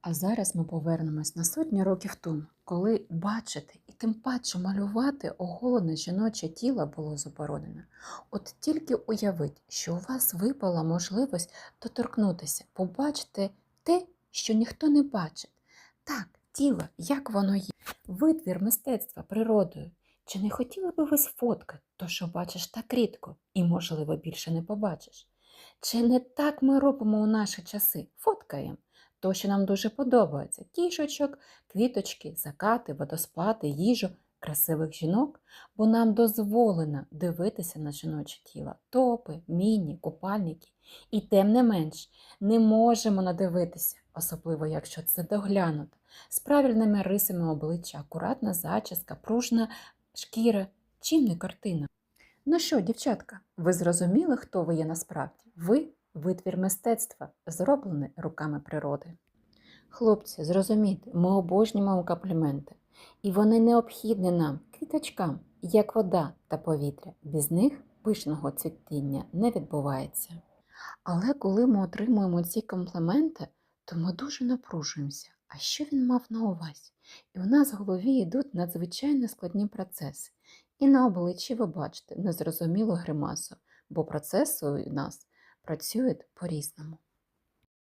А зараз ми повернемось на сотні років тому, коли бачити і тим паче малювати оголене жіноче тіло було заборонено. От тільки уявіть, що у вас випала можливість доторкнутися, побачити те, що ніхто не бачить. Так, тіло, як воно є, витвір мистецтва природою. Чи не хотіли би ви сфоткати то, що бачиш так рідко, і, можливо, більше не побачиш? Чи не так ми робимо у наші часи? Фоткаємо то, що нам дуже подобається: кішечок, квіточки, закати, водоспади, їжу, красивих жінок, бо нам дозволено дивитися на жіноче тіло, топи, міні, купальники. І тим не менш, не можемо надивитися, особливо якщо це доглянуто, з правильними рисами обличчя, акуратна зачіска, пружна шкіра, чим не картина. Ну що, дівчатка, ви зрозуміли, хто ви є насправді? Ви витвір мистецтва, зроблений руками природи. Хлопці, зрозумійте, ми обожнюємо компліменти, і вони необхідні нам, квіточкам, як вода та повітря. Без них пишного цвітіння не відбувається. Але коли ми отримуємо ці компліменти, то ми дуже напружуємося. А що він мав на увазі? І у нас в голові йдуть надзвичайно складні процеси. І на обличчі ви бачите незрозумілу гримасу, бо процеси у нас працюють по-різному.